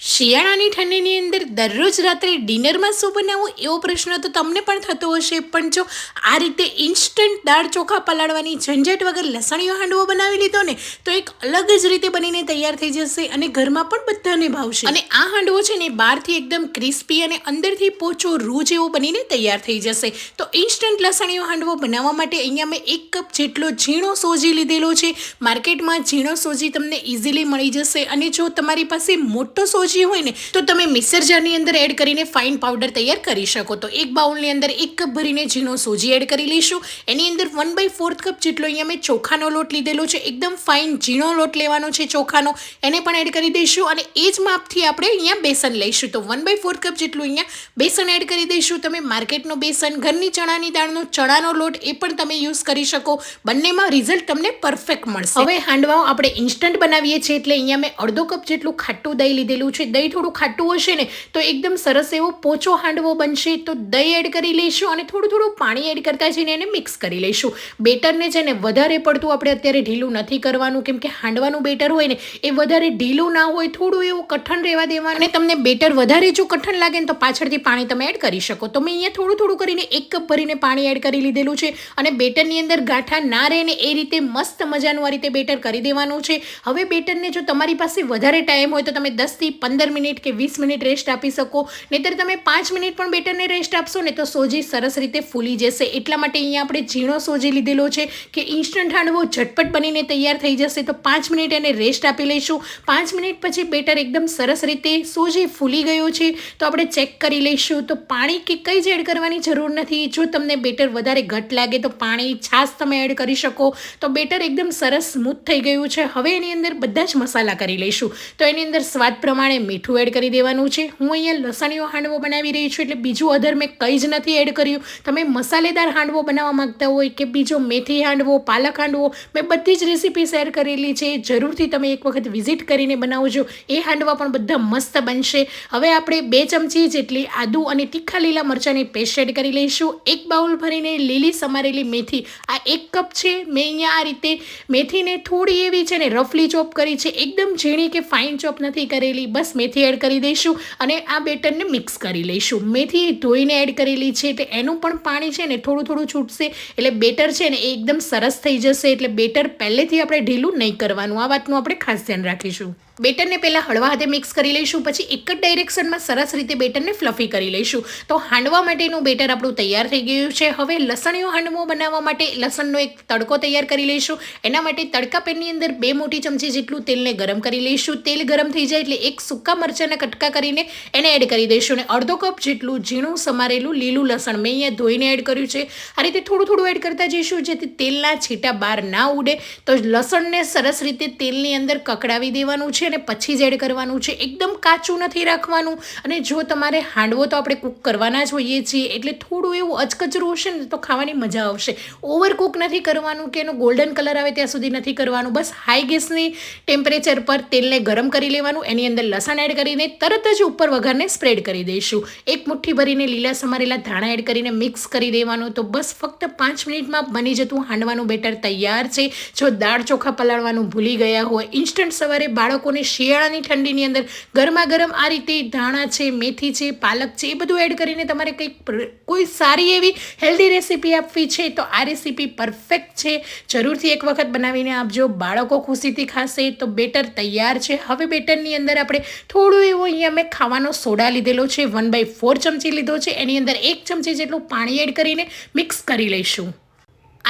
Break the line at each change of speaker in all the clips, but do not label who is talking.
શિયાળાની ઠંડીની અંદર દરરોજ રાત્રે ડિનરમાં શું બનાવવું એવો પ્રશ્ન તો તમને પણ થતો હશે. પણ જો આ રીતે ઇન્સ્ટન્ટ દાળ ચોખા પલાળવાની ઝંઝટ વગર લસણીયો હાંડવો બનાવી લીધો ને, તો એક અલગ જ રીતે બનીને તૈયાર થઈ જશે અને ઘરમાં પણ બધાને ભાવશે. અને આ હાંડવો છે ને બહારથી એકદમ ક્રિસ્પી અને અંદરથી પોચો રૂ જેવો બનીને તૈયાર થઈ જશે. તો ઇન્સ્ટન્ટ લસણીયો હાંડવો બનાવવા માટે અહીંયા મેં એક કપ જેટલો ઝીણો સોજી લીધેલો છે. માર્કેટમાં ઝીણો સોજી તમને ઇઝીલી મળી જશે અને જો તમારી પાસે મોટો સોજી હોય ને, તો તમે મિક્સર જારની અંદર એડ કરીને ફાઇન પાવડર તૈયાર કરી શકો. તો એક બાઉલની અંદર એક કપ ભરીને ઝીણો સોજી એડ કરી લઈશું. એની અંદર વન બાય ફોર્થ કપ જેટલો અહીંયા મેં ચોખાનો લોટ લીધેલો છે, એકદમ ફાઇન ઝીણો લોટ લેવાનો છે ચોખાનો. એને પણ એડ કરી દઈશું અને એ જ માપથી આપણે અહીંયા બેસન લઈશું. તો વન બાય ફોર્થ કપ જેટલું અહીંયા બેસન એડ કરી દઈશું. તમે માર્કેટનું બેસન, ઘરની ચણાની દાળનો, ચણાનો લોટ એ પણ તમે યુઝ કરી શકો. બંનેમાં રિઝલ્ટ તમને પરફેક્ટ મળશે. હવે હાંડવાઓ આપણે ઇન્સ્ટન્ટ બનાવીએ છીએ, એટલે અહીંયા મેં અડધો કપ જેટલું ખાટું દહીં લીધેલું છે? દહીં થોડું ખાટું હશે ને, તો એકદમ સરસ એવો પોચો હાંડવો બનશે, તો દહીં એડ કરી લઈશું અને થોડું થોડું પાણી એડ કરતા જઈને એને મિક્સ કરી લઈશું. બેટરને છે ને વધારે પડતું આપણે અત્યારે ઢીલું નથી કરવાનું, કેમ કે હાંડવાનું બેટર હોય ને, એ વધારે ઢીલું ના હોય, થોડું એવું કઠણ રહેવા દેવાનું. અને તમને બેટર વધારે જો કઠણ લાગે ને, તો પાછળથી પાણી તમે એડ કરી શકો. તો મેં અહીંયા થોડું થોડું કરીને એક કપ ભરીને પાણી એડ કરી લીધેલું છે અને બેટરની અંદર ગાંઠા ના રહે ને, એ રીતે મસ્ત મજાનું આ રીતે બેટર કરી દેવાનું છે. હવે બેટરને જો તમારી પાસે વધારે ટાઈમ હોય, તો તમે દસથી પંદર મિનિટ કે વીસ મિનિટ રેસ્ટ આપી શકો. નહીતર તમે પાંચ મિનિટ પણ બેટરને રેસ્ટ આપશો ને તો સોજી સરસ રીતે ફૂલી જશે. એટલા માટે અહીંયા આપણે ઝીણો સોજી લીધેલો છે કે ઇન્સ્ટન્ટ હાંડવો ઝટપટ બનીને તૈયાર થઈ જશે. તો પાંચ મિનિટ એને રેસ્ટ આપી લઈશું. પાંચ મિનિટ પછી બેટર એકદમ સરસ રીતે સોજી ફૂલી ગયો છે. તો આપણે ચેક કરી લઈશું. તો પાણી કે કંઈ જ એડ કરવાની જરૂર નથી. જો તમને બેટર વધારે ઘટ લાગે તો પાણી છાશ તમે એડ કરી શકો. તો બેટર એકદમ સરસ સ્મૂથ થઈ ગયું છે. હવે એની અંદર બધા જ મસાલા કરી લઈશું. તો એની અંદર સ્વાદ પ્રમાણે મીઠું એડ કરી દેવાનું છે. હું અહીંયા લસણીયો હાંડવો બનાવી રહી છું એટલે બીજું અધર મેં કંઈ જ નથી એડ કર્યું. તમે મસાલેદાર હાંડવો બનાવવા માંગતા હોય કે બીજો મેથી હાંડવો, પાલક હાંડવો, મેં બધી જ રેસીપી શેર કરેલી છે. જરૂરથી તમે એક વખત વિઝિટ કરીને બનાવજો. એ હાંડવા પણ બધા મસ્ત બનશે. હવે આપણે બે ચમચી જેટલી આદુ અને તીખા લીલા મરચાંની પેસ્ટ એડ કરી લઈશું. એક બાઉલ ભરીને લીલી સમારેલી મેથી. આ એક કપ છે. મેં અહીંયા આ રીતે મેથીને થોડી એવી છે ને રફલી ચોપ કરી છે. એકદમ ઝીણી કે ફાઇન ચોપ નથી કરેલી. બસ મેથી એડ કરી દઈશું અને આ બેટરને મિક્સ કરી લઈશું. મેથી ધોઈને એડ કરેલી છે એટલે એનું પણ પાણી છે ને થોડું થોડું છૂટશે એટલે બેટર છે ને એ એકદમ સરસ થઈ જશે એટલે બેટર પહેલેથી આપણે ઢીલું નહીં કરવાનું. આ વાતનું આપણે ખાસ ધ્યાન રાખીશું. બેટરને પહેલાં હળવા હાથે મિક્સ કરી લઈશું, પછી એક જ ડાયરેક્શનમાં સરસ રીતે બેટરને ફ્લફી કરી લઈશું. તો હાંડવા માટેનું બેટર આપણું તૈયાર થઈ ગયું છે. હવે લસણીયો હાંડવો બનાવવા માટે લસણનો એક તડકો તૈયાર કરી લઈશું. એના માટે તડકા પેનની અંદર બે મોટી ચમચી જેટલું તેલને ગરમ કરી લઈશું. તેલ ગરમ થઈ જાય એટલે એક સૂકા મરચાંના કટકા કરીને એને એડ કરી દઈશું. અને અડધો કપ જેટલું ઝીણું, સમારેલું લીલું લસણ મેં અહીંયા ધોઈને એડ કર્યું છે. આ રીતે થોડું થોડું એડ કરતા જઈશું જેથી તેલના છીટા બહાર ના ઉડે. તો લસણને સરસ રીતે તેલની અંદર કકડાવી દેવાનું છે. અને પછી જ એડ કરવાનું છે. એકદમ કાચું નથી રાખવાનું. અને જો તમારે હાંડવો તો આપણે કૂક કરવાના જ હોઈએ છીએ. એટલે થોડું એવું અચકચરું હશે ને તો ખાવાની મજા આવશે. ઓવર કૂક નથી કરવાનું કે એનો ગોલ્ડન કલર આવે ત્યાં સુધી નથી કરવાનું. બસ હાઈ ગેસની ટેમ્પરેચર પર તેલને ગરમ કરી લેવાનું. એની અંદર લસણ એડ કરીને તરત જ ઉપર વઘારને સ્પ્રેડ કરી દઈશું. એક મુઠ્ઠી ભરીને લીલા સમારેલા ધાણા એડ કરીને મિક્સ કરી દેવાનું. તો બસ ફક્ત પાંચ મિનિટમાં બની જતું હાંડવાનું બેટર તૈયાર છે. જો દાળ ચોખા પલાળવાનું ભૂલી ગયા હોય ઇન્સ્ટન્ટ સવારે બાળકોને શિયાળાની ઠંડીની અંદર ગરમા ગરમ આ રીતે ધાણા છે, મેથી છે, પાલક છે, એ બધું એડ કરીને તમારે કંઈક કોઈ સારી એવી હેલ્ધી રેસીપી આપવી છે, તો આ રેસીપી પરફેક્ટ છે. જરૂરથી એક વખત બનાવીને આપજો બાળકો ખુશીથી ખાશે, તો બેટર તૈયાર છે. હવે બેટરની અંદર આપણે થોડું એવું અહીંયા મેં ખાવાનો સોડા લીધેલો છે વન બાય ફોર ચમચી લીધો છે. એની અંદર એક ચમચી જેટલું પાણી એડ કરીને મિક્સ કરી લઈશું.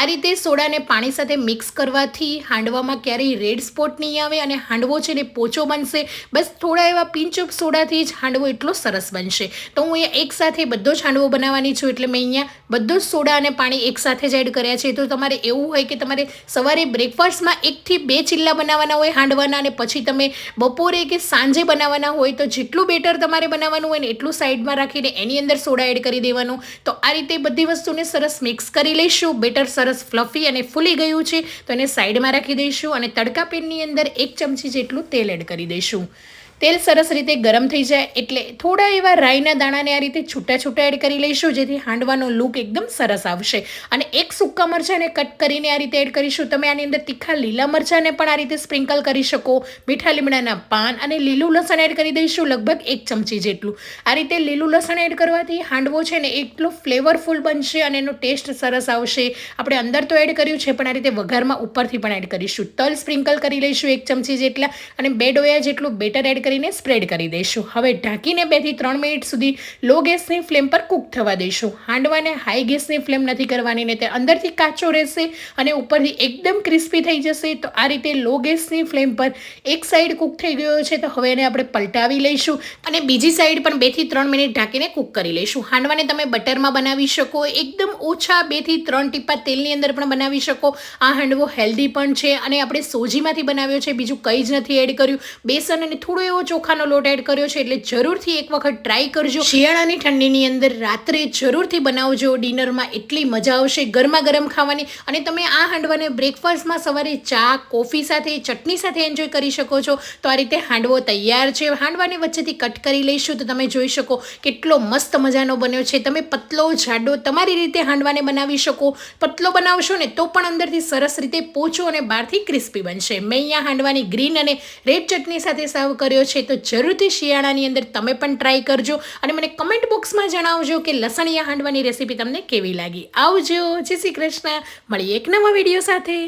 આ રીતે સોડાને પાણી સાથે મિક્સ કરવાથી હાંડવામાં ક્યારેય રેડ સ્પોટ નહીં આવે અને હાંડવો છે ને પોચો બનશે. બસ થોડા એવા પિંચ ઓફ સોડાથી જ હાંડવો એટલો સરસ બનશે. તો હું અહીંયા એક સાથે બધો જ હાંડવો બનાવવાની છું એટલે મેં અહીંયા બધો જ સોડા અને પાણી એક સાથે જ એડ કર્યા છે. તો તમારે એવું હોય કે તમારે સવારે બ્રેકફાસ્ટમાં એકથી બે ચિલ્લા બનાવવાના હોય હાંડવાના અને પછી તમે બપોરે કે સાંજે બનાવવાના હોય તો જેટલું બેટર તમારે બનાવવાનું હોય ને એટલું સાઈડમાં રાખીને એની અંદર સોડા એડ કરી દેવાનું. તો આ રીતે બધી વસ્તુને સરસ મિક્સ કરી લઈશું. બેટર સરસ સરસ ફ્લફી અને ફૂલી ગયું છે, તો એને સાઈડમાં રાખી દઈશું અને તડકા પેનની અંદર એક ચમચી જેટલું તેલ એડ કરી દઈશું. તેલ સરસ રીતે ગરમ થઈ જાય એટલે થોડા એવા રાઈના દાણાને આ રીતે છૂટા છૂટા એડ કરી લઈશું, જેથી હાંડવાનો લુક એકદમ સરસ આવશે. અને એક સૂકા મરચાંને કટ કરીને આ રીતે એડ કરીશું. તમે આની અંદર તીખા લીલા મરચાંને પણ આ રીતે સ્પ્રિંકલ કરી શકો. મીઠા લીમડાના પાન અને લીલું લસણ એડ કરી દઈશું, લગભગ એક ચમચી જેટલું. આ રીતે લીલું લસણ એડ કરવાથી હાંડવો છે ને એટલો ફ્લેવરફુલ બનશે અને એનો ટેસ્ટ સરસ આવશે. આપણે અંદર તો એડ કર્યું છે, પણ આ રીતે વઘારમાં ઉપરથી પણ એડ કરીશું. તલ સ્પ્રિંકલ કરી લઈશું એક ચમચી જેટલા અને બે ડોયા જેટલું બેટર એડ કરીને સ્પ્રેડ કરી દઈશું. હવે ઢાંકીને બેથી ત્રણ મિનિટ સુધી લો ગેસની ફ્લેમ પર કૂક થવા દઈશું. હાંડવાને હાઈ ગેસની ફ્લેમ નથી કરવાની, ને તે અંદરથી કાચો રહેશે અને ઉપરથી એકદમ ક્રિસ્પી થઈ જશે. તો આ રીતે લો ગેસની ફ્લેમ પર એક સાઈડ કૂક થઈ ગયો છે, તો હવે એને આપણે પલટાવી લઈશું અને બીજી સાઈડ પણ બેથી ત્રણ મિનિટ ઢાંકીને કૂક કરી લઈશું. હાંડવાને તમે બટરમાં બનાવી શકો, એકદમ ઓછા બેથી ત્રણ ટીપા તેલની અંદર પણ બનાવી શકો. આ હાંડવો હેલ્ધી પણ છે અને આપણે સોજીમાંથી બનાવ્યો છે, બીજું કંઈ જ નથી એડ કર્યું. બેસન અને થોડો એવો ચોખાનો લોટ એડ કર્યો છે એટલે જરૂરથી એક વખત ટ્રાય કરજો. શિયાળાની ઠંડીની અંદર રાત્રે જરૂરથી બનાવજો. ડિનરમાં એટલી મજા આવશે ગરમા ગરમ ખાવાની. અને તમે આ હાંડવાને બ્રેકફાસ્ટમાં સવારે ચા, કોફી સાથે, ચટણી સાથે એન્જોય કરી શકો છો. તો આ રીતે હાંડવો તૈયાર છે. હાંડવાને વચ્ચેથી કટ કરી લઈશું તો તમે જોઈ શકો કેટલો મસ્ત મજાનો બન્યો છે. તમે પતલો જાડો તમારી રીતે હાંડવાને બનાવી શકો. પતલો બનાવશો ને તો પણ અંદરથી સરસ રીતે પોચો અને બહારથી ક્રિસ્પી બનશે. મેં અહીંયા હાંડવાની ગ્રીન અને રેડ ચટણી સાથે સર્વ કર્યો છે તો જરૂરથી શિયાળાની અંદર તમે પણ ટ્રાય કરજો અને મને કમેન્ટ બોક્સમાં જણાવજો કે લસણિયા હાંડવાની રેસીપી તમને કેવી લાગી. આવજો, જય શ્રી કૃષ્ણ. મળીએ એક નવા વીડિયો સાથે.